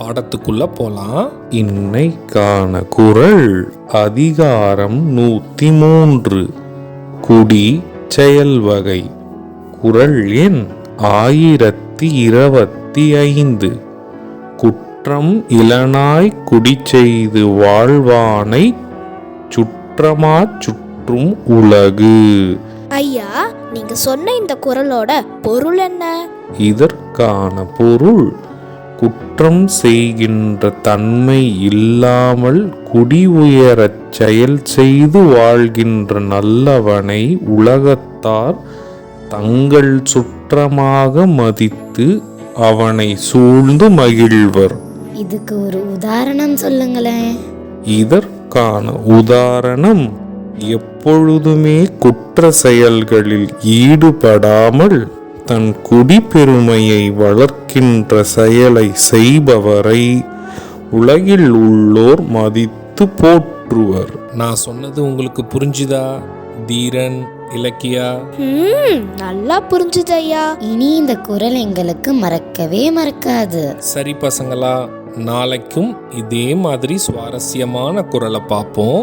பாடத்துக்குள்ள போலாம். இன்னைக்கான குரல் அதிகாரம் நூத்தி மூன்று குடி செயல் வகை. குரல் எண் ஆயிரத்தி இருபத்தி ஐந்து. குற்றம் இளனாய் குடி செய்து வாழ்வானை சுற்றமா சுற்றும் உலகு. ஐயா நீங்க சொன்ன இந்த குரலோட பொருள் என்ன? இதற்கான பொருள் குற்றம் செய்கின்ற தன்மை இல்லாமல் குடி உயரச் செயல் செய்து வாழ்கின்ற நல்லவனை உலகத்தார் தங்கள் சுற்றமாக மதித்து அவனை சூழ்ந்து மகிழ்வர். இதுக்கு ஒரு உதாரணம் சொல்லுங்களேன். இதற்கான உதாரணம் எப்பொழுதுமே குற்ற செயல்களில் ஈடுபடாமல் தன் குடிப்பெருமையை வளர்க்கின்ற செயலை செய்பவரை உலகில் உள்ளோர் மதித்து போற்றுவர். நான் சொன்னது உங்களுக்கு புரிஞ்சுதா தீரன் இலக்கியா? ம் நல்லா புரிஞ்சுது ஐயா இனி இந்த குரல் எங்களுக்கு மறக்கவே மறக்காது. சரி பசங்களா நாளைக்கும் இதே மாதிரி சுவாரஸ்யமான குரலை பார்ப்போம்.